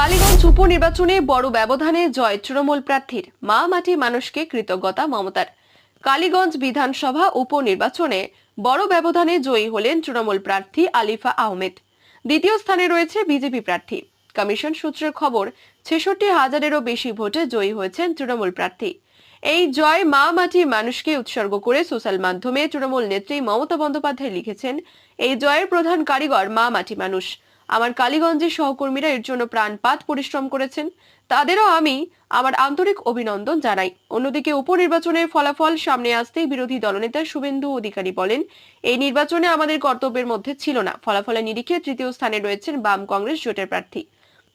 কালীগঞ্জ উপনির্বাচনে বড় ব্যবধানে জয় তৃণমূল প্রার্থীর মা মাটি মানুষকে কৃতজ্ঞতা মমতার। কালীগঞ্জ বিধানসভা উপনির্বাচনে বড় ব্যবধানে জয়ী হলেন তৃণমূল প্রার্থী আলিফা আহমেদ। দ্বিতীয় স্থানে রয়েছে বিজেপি প্রার্থী। কমিশন সূত্রের খবর, ছেষট্টি হাজারেরও বেশি ভোটে জয়ী হয়েছেন তৃণমূল প্রার্থী। এই জয় মা মাটি মানুষকে উৎসর্গ করে সোশ্যাল মাধ্যমে তৃণমূল নেত্রী মমতা বন্দ্যোপাধ্যায় লিখেছেন, এই জয়ের প্রধান কারিগর মা মাটি মানুষ। আমার কালীগঞ্জের সহকর্মীরা এর জন্য প্রাণপাত পরিশ্রম করেছেন। তাদেরও আমি আমার আন্তরিক অভিনন্দন জানাই। অন্যদিকে উপনির্বাচনের ফলাফল সামনে আসতেই বিরোধী দলনেতা শুভেন্দু অধিকারী বলেন, এই নির্বাচনে আমাদের কর্তব্যের মধ্যে ছিল না। ফলাফলের নিরিখে তৃতীয় স্থানে রয়েছেন বাম কংগ্রেস জোটের প্রার্থী।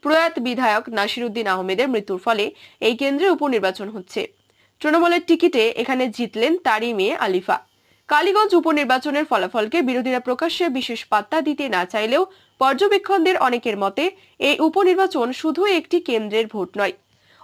প্রয়াত বিধায়ক নাসিরুদ্দিন আহমেদের মৃত্যুর ফলে এই কেন্দ্রে উপনির্বাচন হচ্ছে। তৃণমূলের টিকিটে এখানে জিতলেন তারই মেয়ে আলিফা। কালীগঞ্জ উপনির্বাচনের ফলাফলকে বিরোধীরা প্রকাশ্যে বিশেষ পাত্তা দিতে না চাইলেও পর্যবেক্ষণদের অনেকের মতে এই উপনির্বাচন শুধু একটি কেন্দ্রের ভোট নয়,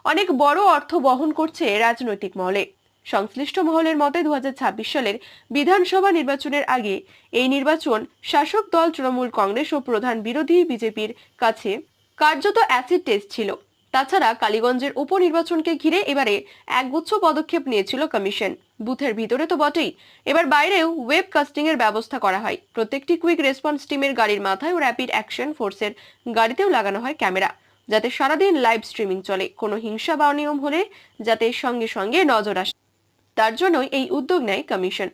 অনেক বড় অর্থ বহন করছে রাজনৈতিক মহলে। সংশ্লিষ্ট মহলের মতে দু হাজার ছাব্বিশ সালের বিধানসভা নির্বাচনের আগে এই নির্বাচন শাসক দল তৃণমূল কংগ্রেস ও প্রধান বিরোধী বিজেপির কাছে কার্যত অ্যাসিড টেস্ট ছিল। তাছাড়া কালীগঞ্জের উপনির্বাচনকে ঘিরে এবারে একগুচ্ছ পদক্ষেপ নিয়েছিল কমিশন। বুথের ভিতরে তো বটেই। এবার বাইরেও ওয়েব কাস্টিং এর ব্যবস্থা করা হয়। প্রত্যেকটি কুইক রেসপন্স টিমের গাড়ির মাথায় ও র্যাপিড অ্যাকশন ফোর্সের গাড়িতেও লাগানো হয় ক্যামেরা, যাতে সারাদিন লাইভ স্ট্রিমিং চলে। কোনো হিংসা বা অনিয়ম হলে যাতে সঙ্গে সঙ্গে নজর আসে। তার জন্যই এই উদ্যোগ নেয় কমিশন।